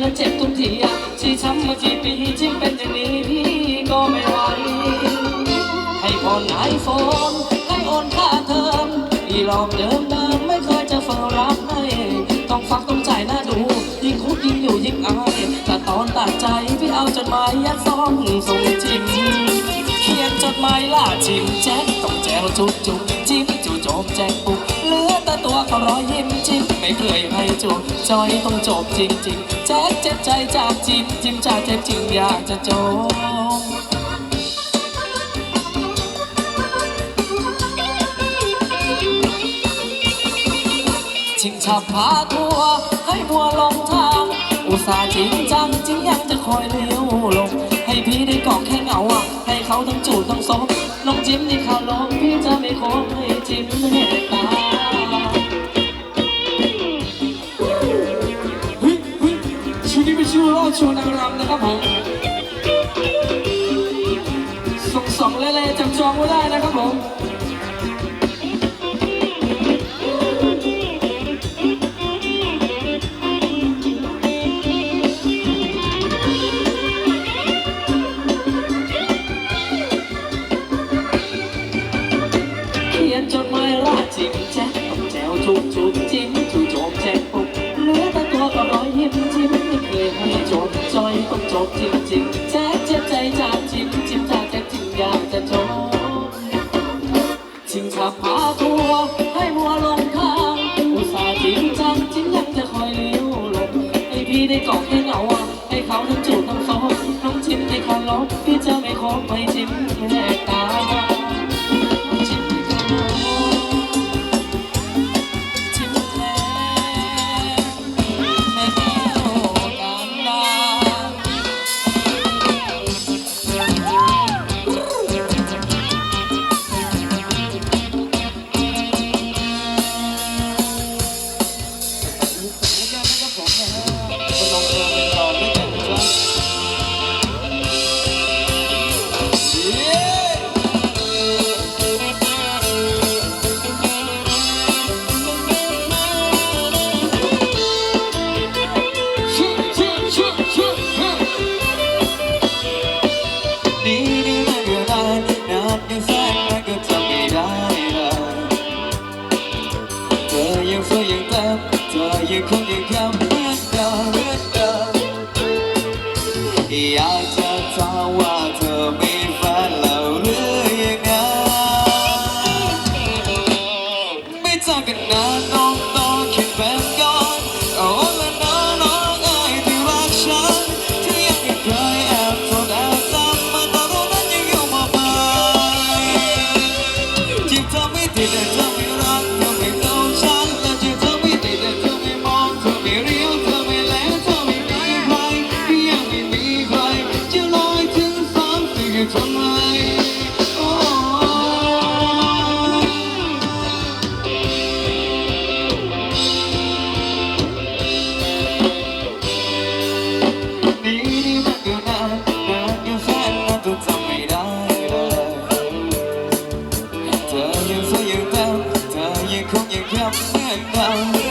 และเจ็บทุกทีที่ช้ำมากี่ปีที่เป็นอย่างนี้พี่ก็ไม่ไหว ให้ผ่อนไอโฟนให้โอนค่าเทอมพี่หลอกเดิมเดิมไม่เคยจะเฝ้ารับให้ ต้องฟังต้องใจน่าดู ยิ่งคุกยิ่งอยู่ยิ่งอายแต่ตอนตัดใจพี่เอาจดหมายยัดซองส่งจิ้มเขียนจดหมายล่าจิมแจ็คต้องแจวจุกจุกจิ้มจู่โจมแจ็คปุกเหลือแตัวเขารอยยิ้มจิ้มไม่เคยให้จูบจอยต้องจบจริงจริงแจ็คเจ็บใจจากจิ้มจิ้มจากเจ็บจริงอยากจะจบชิงฉับพาทัวให้มัวลงทาง อุตส่าห์จริงจังจริงยังจะคอยเลี้ยวลง ให้พี่ได้กาะแค่เหงาอะให้เขาทั้งจูบทั้งซบน้องจิ้มนี่ขาลงพี่จะไม่โคบให้จิ้ม เป็น เกาะให้เหงาอะให้เขาทั้งจูบทั้งซบน้องจิ้มที่คันลบพี่จะไม่ขอไปจิ้มแล ไม่ คำ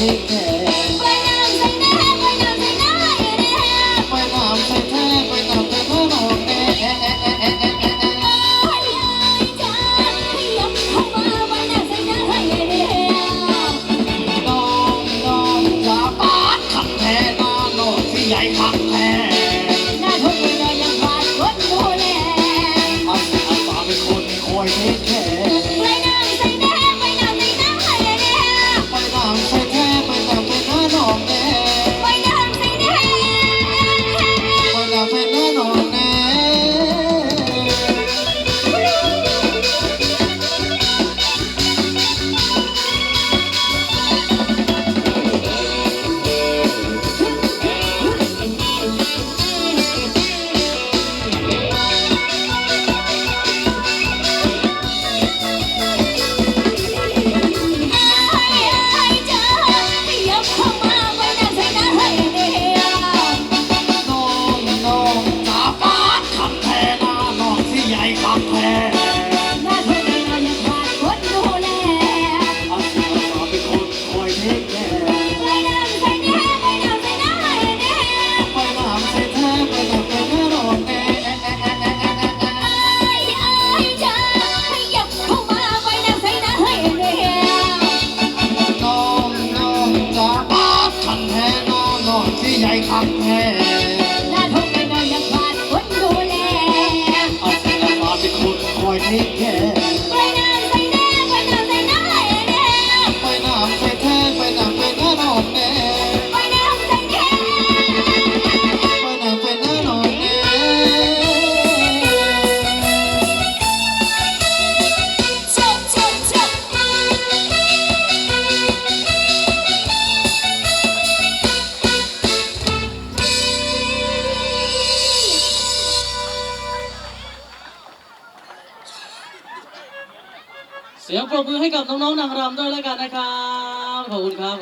Amen. รบมือให้กับน้องๆนางรำด้วยแล้วกันนะครับ ขอบคุณครับ